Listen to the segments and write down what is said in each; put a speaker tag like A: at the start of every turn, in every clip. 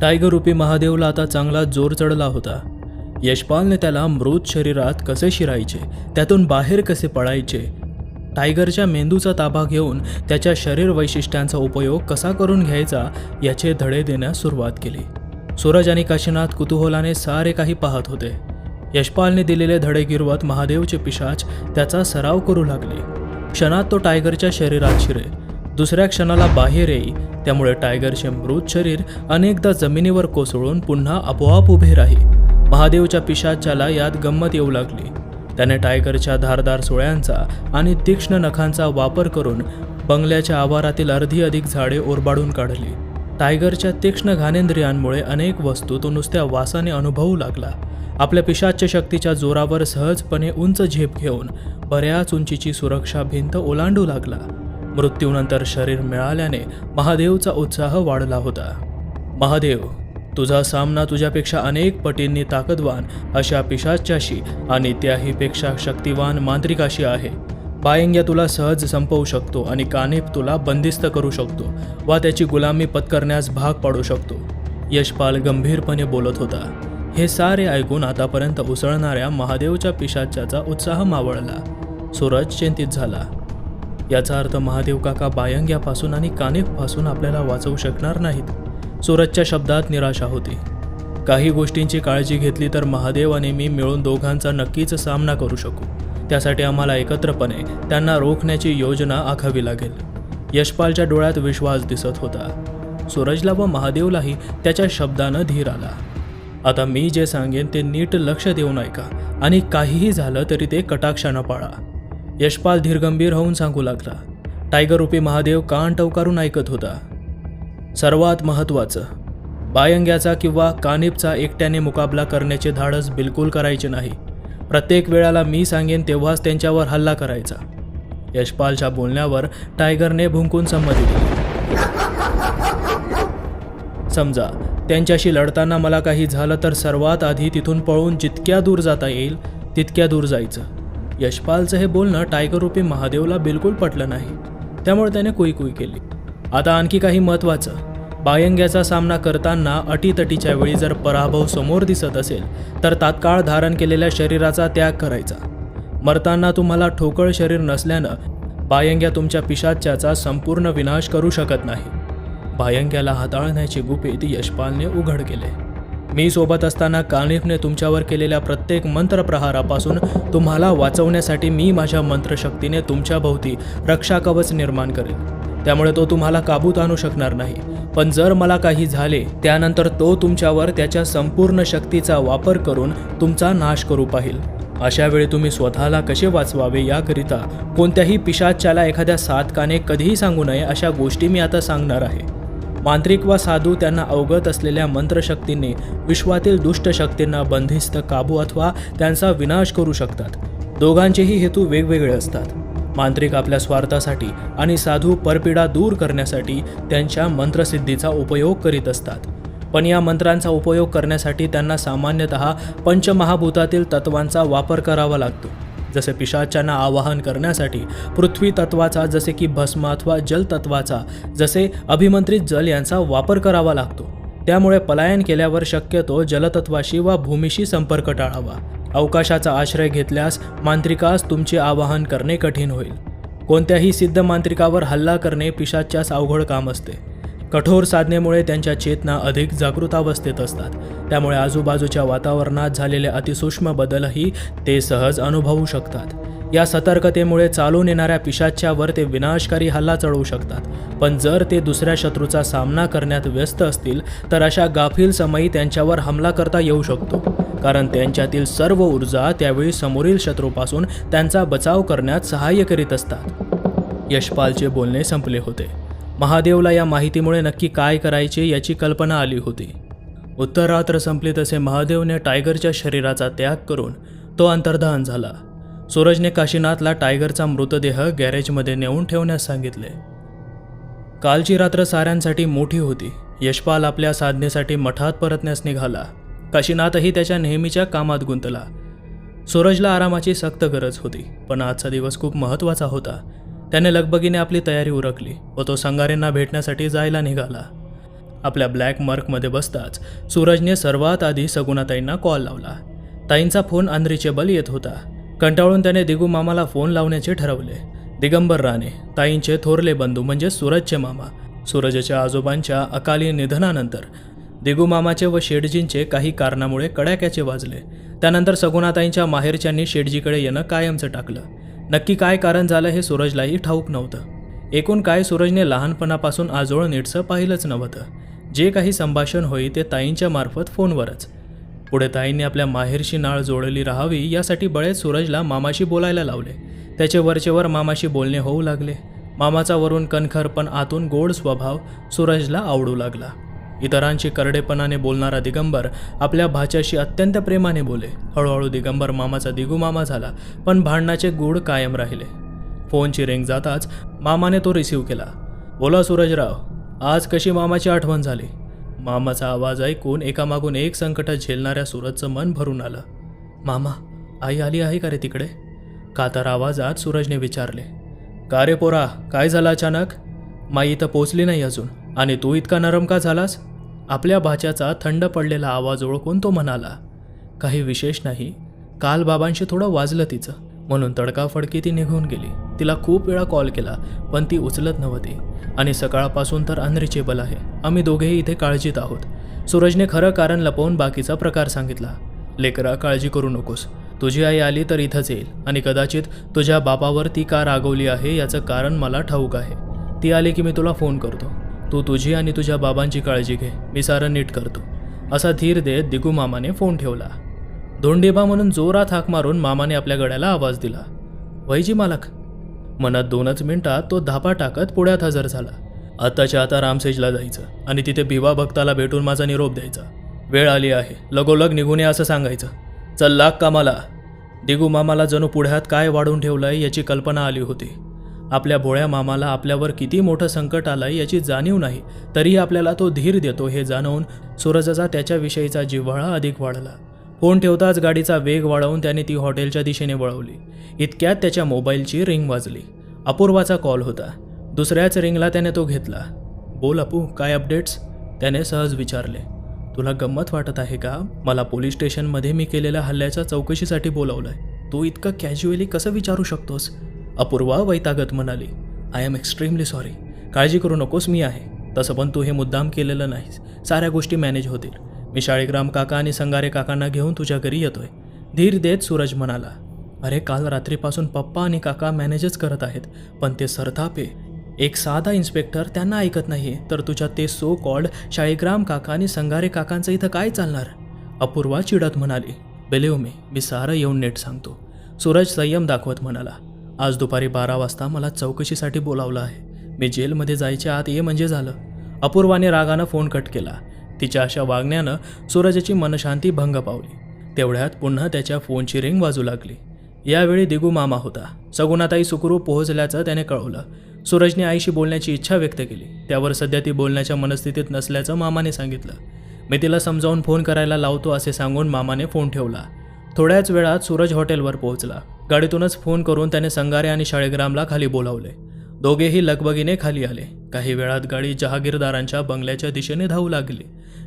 A: Tiger रूपी महादेवला आता चांगला जोर चढला होता. यशपालने त्याला मृत शरीरात कसे शिरायचे त्यातून बाहेर कसे पळायचे टायगरच्या मेंदूचा ताबा घेऊन त्याच्या शरीर वैशिष्ट्यांचा उपयोग कसा करून घ्यायचा याचे धडे देण्यास सुरुवात केली. सूरज आणि काशीनाथ कुतूहलाने सारे काही पाहत होते. यशपालने दिलेले धडे गिरवत महादेवचे पिशाच त्याचा सराव करू लागले. क्षणात तो टायगरच्या शरीरात शिरे. दुसऱ्या क्षणाला बाहेर येई. त्यामुळे टायगरचे मृत शरीर अनेकदा जमिनीवर कोसळून पुन्हा आपोआप उभे राही. महादेवच्या पिशाच्याला यात गंमत येऊ लागली. त्याने टायगरच्या धारदार सोळ्यांचा आणि तीक्ष्ण नखांचा वापर करून बंगल्याच्या आवारातील अर्धी अधिक झाडे ओरबाडून काढली. टायगरच्या तीक्ष्ण घाणेंद्रियांमुळे अनेक वस्तू तो नुसत्या वासाने अनुभवू लागला. आपल्या पिशाच्य शक्तीच्या जोरावर सहजपणे उंच झेप घेऊन बऱ्याच उंचीची सुरक्षा भिंत ओलांडू लागला. मृत्यूनंतर शरीर मिळाल्याने महादेवचा उत्साह वाढला होता. महादेव तुझा सामना तुझ्यापेक्षा अनेक पटींनी ताकदवान अशा पिशाच्याशी आणि त्याहीपेक्षा शक्तिवान मांत्रिकाशी आहे. बायंग्या तुला सहज संपवू शकतो आणि कानेप तुला बंदिस्त करू शकतो वा त्याची गुलामी पत्करण्यास भाग पाडू शकतो यशपाल गंभीरपणे बोलत होता. हे सारे ऐकून आतापर्यंत उसळणाऱ्या महादेवच्या पिशाच्याचा उत्साह मावळला. सूरज चिंतित झाला. याचा अर्थ महादेव काका बायंग्यापासून आणि कानिफपासून आपल्याला वाचवू शकणार नाहीत. सूरजच्या शब्दात निराशा होती. काही गोष्टींची काळजी घेतली तर महादेव आणि मी मिळून दोघांचा नक्कीच सामना करू शकू. त्यासाठी आम्हाला एकत्रपणे त्यांना रोखण्याची योजना आखावी लागेल. यशपालच्या डोळ्यात विश्वास दिसत होता. सूरजला व महादेवलाही त्याच्या शब्दानं धीर आला. आता मी जे सांगेन ते नीट लक्ष देऊन ऐका आणि काहीही झालं तरी ते कटाक्षानं पाळा. यशपाल धीरगंभीर होऊन सांगू लागला. टायगर रूपी महादेव कान टवकारून ऐकत होता. सर्वात महत्त्वाचं बायंग्याचा किंवा कानिपचा एकट्याने मुकाबला करण्याचे धाडस बिलकुल करायचे नाही. प्रत्येक वेळाला मी सांगेन तेव्हाच त्यांच्यावर हल्ला करायचा. यशपालच्या बोलण्यावर टायगरने भुंकून संमती दिली. समजा त्यांच्याशी लढताना मला काही झालं तर सर्वात आधी तिथून पळून जितक्या दूर जाता येईल तितक्या दूर जायचं. यशपालचं हे बोलणं टायगर रूपी महादेवला बिलकुल पटलं नाही. त्यामुळे त्याने कुई कुई केली. आता आणखी काही महत्त्वाचं. बायंग्याचा सामना करताना अटीतटीच्या वेळी जर पराभव समोर दिसत असेल तर तात्काळ धारण केलेल्या शरीराचा त्याग करायचा. मरताना तुम्हाला ठोकळ शरीर नसल्यानं बायंग्या तुमच्या पिशाच्याचा संपूर्ण विनाश करू शकत नाही. बायंग्याला हाताळण्याचे गुपित यशपालने उघड केले. मी सोबत असताना कानिफने तुमच्यावर केलेल्या प्रत्येक मंत्रप्रहारापासून तुम्हाला वाचवण्यासाठी मी माझ्या मंत्रशक्तीने तुमच्या भोवती रक्षा कवच निर्माण करेल. त्यामुळे तो तुम्हाला काबूत आणू शकणार नाही. पण जर मला काही झाले त्यानंतर तो तुमच्यावर त्याच्या संपूर्ण शक्तीचा वापर करून तुमचा नाश करू पाहिल. अशा वेळी तुम्ही स्वतःला कसे वाचवावे याकरिता कोणत्याही पिशाच्याला एखाद्या साधकाने कधीही सांगू नये अशा गोष्टी मी आता सांगणार आहे. मांत्रिक वा साधू त्यांना अवगत असलेल्या मंत्रशक्तीने विश्वातील दुष्ट शक्तींना बंदिस्त काबू अथवा त्यांचा विनाश करू शकतात. दोघांचेही हेतू वेगवेगळे असतात. मांत्रिक आपल्या स्वार्थासाठी आणि साधू परपिडा दूर करण्यासाठी त्यांच्या मंत्रसिद्धीचा उपयोग करीत असतात. पण या मंत्रांचा उपयोग करण्यासाठी त्यांना सामान्यतः पंचमहाभूतातील तत्वांचा वापर करावा लागतो. जसे पिशाच्यांना आवाहन करण्यासाठी पृथ्वी तत्वाचा जसे की भस्म अथवा जलतत्वाचा जसे अभिमंत्रित जल यांचा वापर करावा लागतो. त्यामुळे पलायन केल्यावर शक्यतो जलतत्वाशी वा भूमीशी संपर्क टाळावा. अवकाशाचा आश्रय घेतल्यास मांत्रिकास तुमचे आवाहन करणे कठीण होईल. कोणत्याही सिद्ध मांत्रिकावर हल्ला करणे पिशाच्यास अवघड काम असते. कठोर साधनेमुळे त्यांच्या चेतना अधिक जागृतावस्थेत असतात. त्यामुळे आजूबाजूच्या वातावरणात झालेले अतिसूक्ष्म बदलही ते सहज अनुभवू शकतात. या सतर्कतेमुळे चालून येणाऱ्या पिशाच्यावर ते विनाशकारी हल्ला चढवू शकतात. पण जर ते दुसऱ्या शत्रूचा सामना करण्यात व्यस्त असतील तर अशा गाफील समयी त्यांच्यावर हमला करता येऊ शकतो. कारण त्यांच्यातील सर्व ऊर्जा त्यावेळी समोरील शत्रूपासून त्यांचा बचाव करण्यात सहाय्य करीत असतात. यशपालचे बोलणे संपले होते. महादेवला या माहितीमुळे नक्की काय करायचे याची कल्पना आली होती. उत्तरात्र संपली तसे महादेवने टायगरच्या शरीराचा त्याग करून तो अंतर्धान झाला. सूरजने काशीनाथला टायगरचा मृतदेह गॅरेजमध्ये नेऊन ठेवण्यास सांगितले. कालची रात्र साऱ्यांसाठी मोठी होती. यशपाल आपल्या साधनेसाठी मठात परतण्यास निघाला. काशीनाथही त्याच्या नेहमीच्या कामात गुंतला. सूरजला आरामाची सक्त गरज होती पण आजचा दिवस खूप महत्त्वाचा होता. त्याने लगबगीने आपली तयारी उरकली व तो संगारेंना भेटण्यासाठी जायला निघाला. आपल्या ब्लॅक मार्कमध्ये बसताच सूरजने सर्वात आधी सगुणाताईंना कॉल लावला. ताईंचा फोन अनरिचेबल येत होता. कंटाळून त्याने दिगू मामाला फोन लावण्याचे ठरवले. दिगंबर राणे ताईंचे थोरले बंधू म्हणजे सूरजचे मामा सूरजच्या आजोबांच्या अकाली निधनानंतर दिगू मामाचे व शेटजींचे काही कारणामुळे कडाक्याचे वाजले. त्यानंतर सगुणाताईंच्या माहेरच्यांनी शेटजीकडे येणं कायमचं टाकलं. नक्की काय कारण झालं हे सूरजलाही ठाऊक नव्हतं. एकूण काय सूरजने लहानपणापासून आजोळ नीटसं पाहिलंच नव्हतं. जे काही संभाषण होई ते ताईंच्या मार्फत फोनवरच. पुढे ताईंनी आपल्या माहेरशी नाळ जोडली राहावी यासाठी बळेच सूरजला मामाशी बोलायला लावले. त्याचे वरचेवर मामाशी बोलणे होऊ लागले. मामाचा वरून कणखर पण आतून गोड स्वभाव सूरजला आवडू लागला. इतरांशी करडेपणाने बोलणारा दिगंबर आपल्या भाच्याशी अत्यंत प्रेमाने बोले. हळूहळू दिगंबर मामाचा दिगू मामा झाला पण भांडणाचे गूढ कायम राहिले. फोनची रिंग जाताच मामाने तो रिसीव्ह केला. बोला सूरजराव आज कशी मामाची आठवण झाली? मामाचा आवाज ऐकून एकामागून एक संकट झेलणाऱ्या सूरजचं मन भरून आलं. मामा आई आली आहे का रे तिकडे? कातार आवाजात सूरजने विचारले. का रे पोरा काय झालं अचानक? माई इथं पोचली नाही अजून. आणि तू इतका नरम का झालास? आपल्या भाच्याचा थंड पडलेला आवाज ओळखून तो म्हणाला काही विशेष नाही. काल बाबांशी थोडं वाजलं तिचं. म्हणून तडकाफडकी ती निघून गेली. तिला खूप वेळा कॉल केला पण ती उचलत नव्हती. आणि सकाळपासून तर अनरिचेबल आहे. आम्ही दोघेही इथे काळजीत आहोत. सूरजने खरं कारण लपवून बाकीचा प्रकार सांगितला. लेकरा काळजी करू नकोस. तुझी आई आली तर इथंच येईल. आणि कदाचित तुझ्या बापावर ती का रागवली आहे याचं कारण मला ठाऊक आहे. ती आली की मी तुला फोन करतो. तू तुझी आणि तुझ्या बाबांची काळजी घे. मी सारं नीट करतो. असा धीर देत दिगू मामाने फोन ठेवला. धोंडेबा म्हणून जोरात हाक मारून मामाने आपल्या गड्याला आवाज दिला. वैजी मालक. मनात दोनच मिनिटात तो धापा टाकत पुण्यात हजर झाला. आताच्या आता रामसेजला जायचं आणि तिथे भिवा भक्ताला भेटून माझा निरोप द्यायचा. वेळ आली आहे. लगोलग निघून या असं सांगायचं. चल लाग कामाला. दिगू मामाला जणू पुढ्यात काय वाढून ठेवलंय याची कल्पना आली होती. आपल्या भोळ्या मामाला आपल्यावर किती मोठं संकट आलंय याची जाणीव नाही तरीही आपल्याला तो धीर देतो हे जाणवून सूरजचा त्याच्याविषयीचा जिव्हाळा अधिक वाढला. फोन ठेवताच गाडीचा वेग वाढवून त्याने ती हॉटेलच्या दिशेने वळवली. इतक्यात त्याच्या मोबाईलची रिंग वाजली. अपूर्वाचा कॉल होता. दुसऱ्याच रिंगला त्याने तो घेतला. बोल अपू काय अपडेट्स? त्याने सहज विचारले. तुला गंमत वाटत आहे का? मला पोलीस स्टेशनमध्ये मी केलेल्या हल्ल्याच्या चौकशीसाठी बोलावलंय. तू इतकं कॅज्युअली कसं विचारू शकतोस? अपूर्वा वैतागत म्हणाली आय एम एक्स्ट्रीमली सॉरी काळजी करू नकोस मी आहे. तसं पण तू हे मुद्दाम केलेलं नाहीस. साऱ्या गोष्टी मॅनेज होतील. मी शाळीग्राम काका आणि संगारे काकांना घेऊन तुझ्या घरी येतोय. धीर देत सूरज म्हणाला. अरे काल रात्रीपासून पप्पा आणि काका मॅनेजच करत आहेत पण ते सरतापे. एक साधा इन्स्पेक्टर त्यांना ऐकत नाही तर तुझ्या ते सो कॉल्ड शाळीग्राम काका आणि संगारे काकांचं इथं काय चालणार? अपूर्वा चिडत म्हणाली. बेलेव मी मी सारं येऊन नेट सांगतो. सूरज संयम दाखवत म्हणाला. आज दुपारी बारा वाजता मला चौकशीसाठी बोलावलं आहे. मी जेलमध्ये जायच्या आत ये म्हणजे झालं. अपूर्वाने रागानं फोन कट केला. तिच्या अशा वागण्यानं सूरजची मनशांती भंग पावली. तेवढ्यात पुन्हा त्याच्या फोनची रिंग वाजू लागली. यावेळी दिगू मामा होता. सगुणाताई सुखरू पोहोचल्याचं त्याने कळवलं. सूरजने आईशी बोलण्याची इच्छा व्यक्त केली. त्यावर सध्या ती बोलण्याच्या मनस्थितीत नसल्याचं मामाने सांगितलं. मी तिला समजावून फोन करायला लावतो असे सांगून मामाने फोन ठेवला. थोड्याच वेळात सूरज हॉटेलवर पोहोचला. गाडीतूनच फोन करून त्याने संगारे आणि शाळेग्रामला खाली बोलावले. दोघेही लगबगीने खाली आले. काही वेळात गाडी जहागीरदारांच्या बंगल्याच्या दिशेने धावू लागली.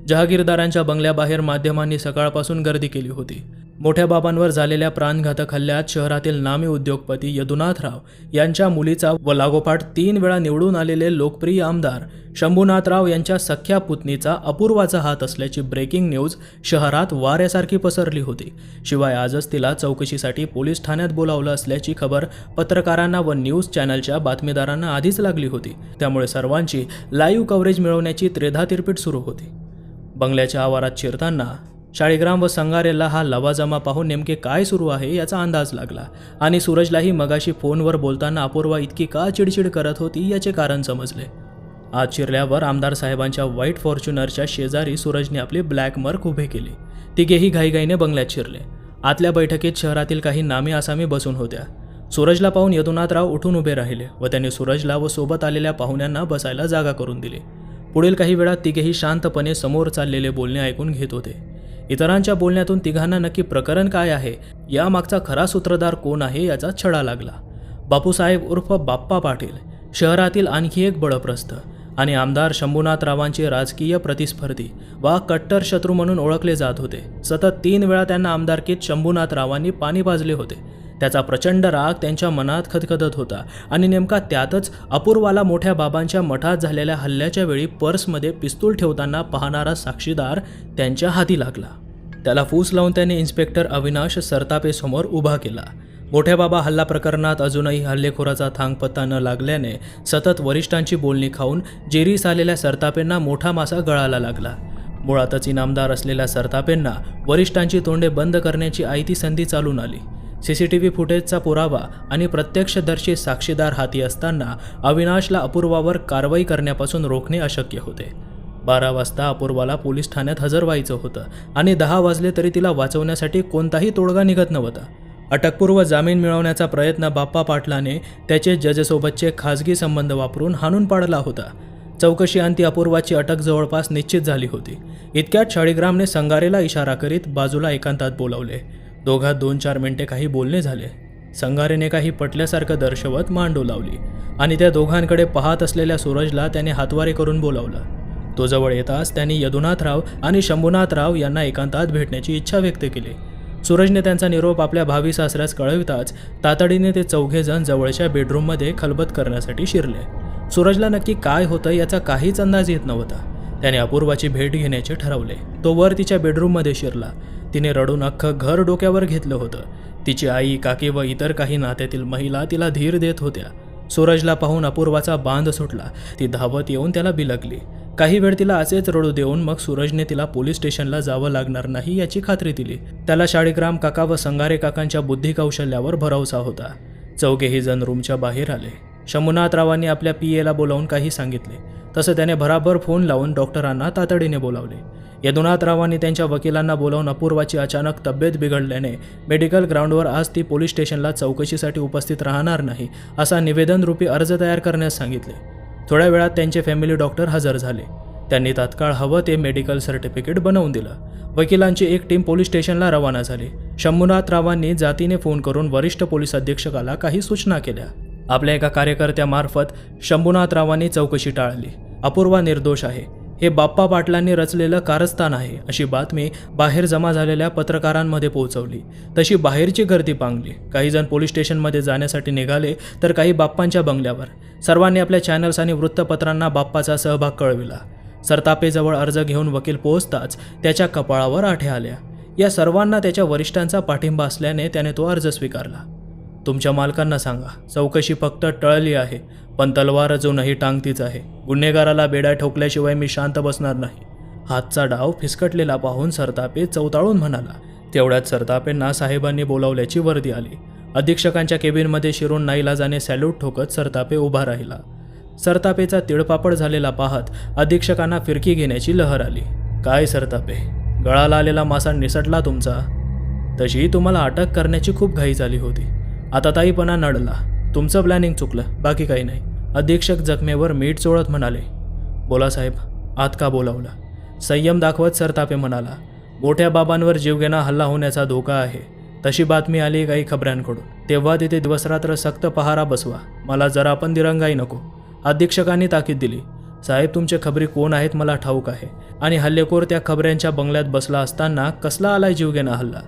A: जहागीरदारांच्या बंगल्याबाहेर माध्यमांनी सकाळपासून गर्दी केली होती. मोठ्या बाबांवर झालेल्या प्राणघातक हल्ल्यात शहरातील नामी उद्योगपती यदुनाथराव यांच्या मुलीचा व लागोपाठ तीन वेळा निवडून आलेले लोकप्रिय आमदार शंभूनाथराव यांच्या सख्या पुतणीचा अपूर्वाचा हात असल्याची ब्रेकिंग न्यूज शहरात वाऱ्यासारखी पसरली होती. शिवाय आजच तिला चौकशीसाठी पोलीस ठाण्यात बोलावलं असल्याची खबर पत्रकारांना व न्यूज चॅनलच्या बातमीदारांना आधीच लागली होती. त्यामुळे सर्वांची लाईव्ह कव्हरेज मिळवण्याची त्रेधा तिरपीट सुरू होती. बंगल्याच्या आवारात शिरताना शाळीग्राम व संगारेला हा लवाजमा पाहून नेमके काय सुरू आहे याचा अंदाज लागला. आणि सूरजलाही मगाशी फोनवर बोलताना अपूर्वा इतकी का चिडचिड करत होती याचे कारण समजले. आज शिरल्यावर आमदार साहेबांच्या व्हाईट फॉर्च्युनरच्या शेजारी सूरजने आपली ब्लॅक मर्क उभे केली. तिघेही घाईघाईने बंगल्यात शिरले. आतल्या बैठकीत शहरातील काही नामी आसामी बसून होत्या. सूरजला पाहून यदुनाथराव उठून उभे राहिले व त्यांनी सूरजला व सोबत आलेल्या पाहुण्यांना बसायला जागा करून दिली. पुढील काही वेळात तिघेही शांतपणे समोर चाललेले बोलणे ऐकून घेत होते. इतरांच्या बोलण्यातून तिघांना नक्की प्रकरण काय आहे? यामागचा खरा सूत्रधार कोण आहे याचा छडा लागला. बापूसाहेब उर्फ बाप्पा पाटील. शहरातील आणखी एक बळप्रस्थ आणि आमदार शंभूनाथरावांचे राजकीय प्रतिस्पर्धी वा कट्टर शत्रू म्हणून ओळखले जात होते. सतत तीन वेळा त्यांना आमदारकीत शंभूनाथरावांनी पाणी पाजले होते. त्याचा प्रचंड राग त्यांच्या मनात खदखदत होता. आणि नेमका त्यातच अपूर्वाला मोठ्या बाबांच्या मठात झालेल्या हल्ल्याच्या वेळी पर्समध्ये पिस्तूल ठेवताना पाहणारा साक्षीदार त्यांच्या हाती लागला. त्याला फूस लावून त्याने इन्स्पेक्टर अविनाश सरतापेसमोर उभा केला. मोठ्या बाबा हल्ला प्रकरणात अजूनही हल्लेखोराचा थांगपत्ता न लागल्याने सतत वरिष्ठांची बोलणी खाऊन जेरीस आलेल्या सरतापेंना मोठा मासा गळाला लागला. मुळातच इनामदार असलेल्या सरतापेंना वरिष्ठांची तोंडे बंद करण्याची आयती संधी चालून आली. सीसीटीव्ही फुटेजचा पुरावा आणि प्रत्यक्षदर्शी साक्षीदार हाती असताना अविनाशला अपूर्वावर कारवाई करण्यापासून रोखणे अशक्य होते. बारा वाजता अपूर्वाला पोलीस ठाण्यात हजर व्हायचं होतं आणि दहा वाजले तरी तिला वाचवण्यासाठी कोणताही तोडगा निघत नव्हता. अटकपूर्व जामीन मिळवण्याचा प्रयत्न बाप्पा पाटलाने त्याचे जजसोबतचे खाजगी संबंध वापरून हाणून पाडला होता. चौकशी अंती अपूर्वाची अटक जवळपास निश्चित झाली होती. इतक्यात शाळीग्रामने संगारेला इशारा करीत बाजूला एकांतात बोलावले. दोघात दोन चार मिनिटे काही बोलणे झाले. संगारेने काही पटल्यासारखं दर्शवत मांडू लावली आणि त्या दोघांकडे पाहत असलेल्या सूरजला त्याने हातवारे करून बोलावलं. तो जवळ येताच त्यांनी यदुनाथराव आणि शंभूनाथराव यांना एकांतात भेटण्याची इच्छा व्यक्त केली. सूरजने त्यांचा निरोप आपल्या भावी सासऱ्यास कळविताच तातडीने ते चौघेजण जवळच्या बेडरूममध्ये खलबत करण्यासाठी शिरले. सूरजला नक्की काय होतं याचा काहीच अंदाज येत नव्हता. त्याने अपूर्वाची भेट घेण्याचे ठरवले. तो वर तिच्या बेडरूममध्ये शिरला. तिने रडून अख्खं घर डोक्यावर घेतलं होतं. तिची आई काकी व इतर काही नात्यातील महिला तिला धीर देत होत्या. सूरजला पाहून अपूर्वाचा बांध सुटला. ती धावत येऊन त्याला बिलकली काही वेळ तिला असेच रडू देऊन मग सूरजने तिला पोलीस स्टेशनला जावं लागणार नाही याची खात्री दिली. त्याला शाळीग्राम काका व संगारे काकांच्या बुद्धी कौशल्यावर भरवसा होता. चौघेही जण रूमच्या बाहेर आले. शंभूनाथरावांनी आपल्या पी एला बोलावून काही सांगितले. तसं त्याने भराभर फोन लावून डॉक्टरांना तातडीने बोलावले. यदुनाथरावांनी त्यांच्या वकिलांना बोलावून अपूर्वाची अचानक तब्येत बिघडल्याने मेडिकल ग्राउंडवर आज ती पोलीस स्टेशनला चौकशीसाठी उपस्थित राहणार नाही असा निवेदनरूपी अर्ज तयार करण्यास सांगितले. थोड्या वेळात त्यांचे फॅमिली डॉक्टर हजर झाले. त्यांनी तात्काळ हवं ते मेडिकल सर्टिफिकेट बनवून दिलं. वकिलांची एक टीम पोलीस स्टेशनला रवाना झाली. शंभूनाथरावांनी जातीने फोन करून वरिष्ठ पोलीस अधीक्षकाला काही सूचना केल्या. आपल्या एका कार्यकर्त्यामार्फत शंभूनाथरावांनी चौकशी टाळली. अपूर्वा निर्दोष आहे. हे बाप्पा पाटलांनी रचलेलं कारस्थान आहे अशी बातमी बाहेर जमा झालेल्या पत्रकारांमध्ये पोहोचवली. तशी बाहेरची गर्दी पांगली. काही जण पोलीस स्टेशनमध्ये जाण्यासाठी निघाले तर काही बाप्पांच्या बंगल्यावर. सर्वांनी आपल्या चॅनल्स आणि वृत्तपत्रांना बाप्पाचा सहभाग कळविला. सरतापेजवळ अर्ज घेऊन वकील पोहोचताच त्याच्या कपाळावर आठे आल्या. या सर्वांना त्याच्या वरिष्ठांचा पाठिंबा असल्याने त्याने तो अर्ज स्वीकारला. तुमच्या मालकांना सांगा. चौकशी फक्त टळली आहे पण तलवार अजूनही टांगतीच आहे. गुन्हेगाराला बेड्या ठोकल्याशिवाय मी शांत बसणार नाही. हातचा डाव फिसकटलेला पाहून सरतापे चौताळून म्हणाला तेवढ्यात सरतापेंना साहेबांनी बोलावल्याची वर्दी आली. अधीक्षकांच्या केबिनमध्ये शिरून नाईलाजाने सॅल्यूट ठोकत सरतापे उभा राहिला. सरतापेचा तिळपापड झालेला पाहत अधीक्षकांना फिरकी घेण्याची लहर आली. काय सरतापे? गळाला आलेला मासा निसटला तुमचा? तशी तुम्हाला अटक करण्याची खूप घाई झाली होती. आता ताईपणा नडला. तुमचं प्लॅनिंग चुकलं बाकी काही नाही. अधीक्षक जखमेवर मीठ चोळत म्हणाले बोला साहेब आत का बोलावला? संयम दाखवत सरतापे म्हणाला मोठ्या बाबांवर जीवघेणा हल्ला होण्याचा धोका आहे. तशी बातमी आली काही खबऱ्यांकडून. तेव्हा तिथे दिवसरात्र सक्त पहारा बसवा. मला जरा पण दिरंगाई नको. अधीक्षकांनी ताकीद दिली साहेब तुमचे खबरी कोण आहेत मला ठाऊक आहे. आणि हल्लेखोर त्या खबऱ्यांच्या बंगल्यात बसला असताना कसला आलाय जीवघेणा हल्ला?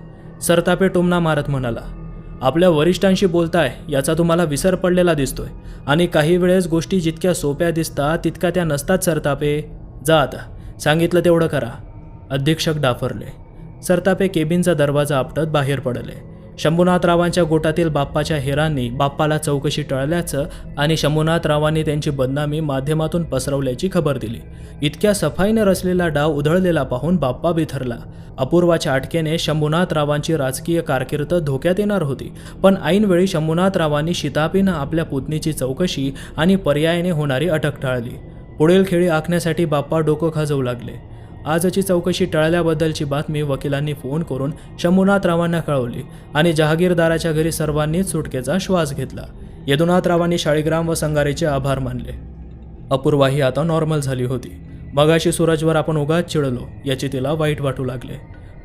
A: सरतापे टोमना मारत म्हणाला आपल्या वरिष्ठांशी बोलताय याचा तुम्हाला विसर पडलेला दिसतोय. आणि काही वेळेस गोष्टी जितक्या सोप्या दिसतात तितक्या त्या नसतात सरतापे. जा आता. सांगितलं तेवढं करा. अधीक्षक डाफरले. सरतापे केबिनचा दरवाजा आपटत बाहेर पडले. शंभूनाथरावांच्या गोटातील बाप्पाच्या हेरांनी बाप्पाला चौकशी टळल्याचं आणि शंभूनाथरावांनी त्यांची बदनामी माध्यमातून पसरवल्याची खबर दिली. इतक्या सफाईने रचलेला डाव उधळलेला पाहून बाप्पा बिथरला. अपूर्वाच्या अटकेने शंभूनाथरावांची राजकीय कारकीर्द धोक्यात येणार होती. पण ऐनवेळी शंभूनाथरावांनी शितापीनं आपल्या पुतणीची चौकशी आणि पर्यायाने होणारी अटक टाळली. पुढील खेळी आखण्यासाठी बाप्पा डोकं खाजवू लागले. आजची चौकशी टळल्याबद्दलची बातमी वकिलांनी फोन करून शंभूनाथरावांना कळवली आणि जहागीरदाराच्या घरी सर्वांनीच सुटकेचा श्वास घेतला. यदुनाथरावांनी शाळीग्राम व संगारेचे आभार मानले. अपूर्वा ही आता नॉर्मल झाली होती. मगाशी सूरजवर आपण उगाच चिडलो याची तिला वाईट वाटू लागले.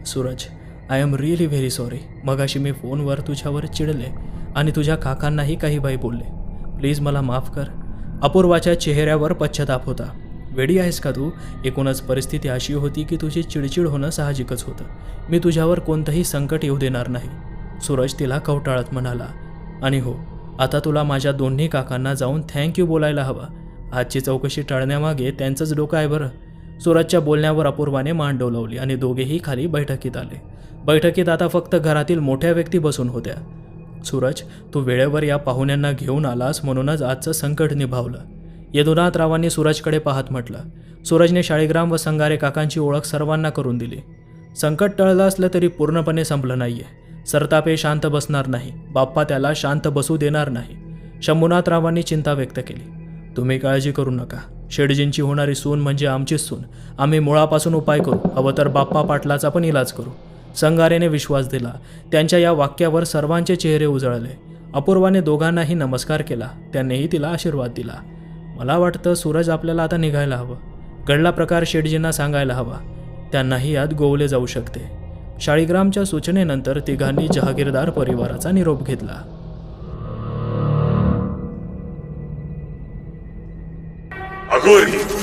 A: Suraj I am really very sorry मगाशी मी फोनवर तुझ्यावर चिडले आणि तुझ्या काकांनाही काही बाई बोलले. प्लीज मला माफ कर. अपूर्वाच्या चेहऱ्यावर पश्चाताप होता. वेडी आहेस का तू? एकूणच परिस्थिती अशी होती की तुझी चिडचिड होणं साहजिकच होतं. मी तुझ्यावर कोणतंही संकट येऊ देणार नाही. सूरज तिला कवटाळत म्हणाला आणि हो आता तुला माझ्या दोन्ही काकांना जाऊन थँक्यू बोलायला हवा. आजची चौकशी टाळण्यामागे त्यांचंच डोकं आहे बरं. सूरजच्या बोलण्यावर अपूर्वाने मान डोलवली आणि दोघेही खाली बैठकीत आले. बैठकीत आता फक्त घरातील मोठ्या व्यक्ती बसून होत्या. सूरज तू वेळेवर या पाहुण्यांना घेऊन आलास म्हणूनच आजचं संकट निभावलं. यदुनाथरावांनी सूरजकडे पाहत म्हटलं सूरजने शाळीग्राम व संगारे काकांची ओळख सर्वांना करून दिली. संकट टळलं असलं तरी पूर्णपणे संपलं नाहीये. सरतापे शांत बसणार नाही. बाप्पा त्याला शांत बसू देणार नाही. शंभूनाथरावांनी चिंता व्यक्त केली. तुम्ही काळजी करू नका. शेडजींची होणारी सून म्हणजे आमचीच सून. आम्ही मुळापासून उपाय करू. हवं तर बाप्पा पाटलाचा पण इलाज करू. संगारेने विश्वास दिला. त्यांच्या या वाक्यावर सर्वांचे चेहरे उजळले. अपूर्वाने दोघांनाही नमस्कार केला. त्यांनीही तिला आशीर्वाद दिला. मला वाटतं सूरज आपल्याला आता निघायला हवं. घडला प्रकार शेटजींना सांगायला हवा. त्यांनाही यात गोवले जाऊ शकते. शाळीग्रामच्या सूचनेनंतर तिघांनी जहागीरदार परिवाराचा निरोप घेतला.
B: अघोरी.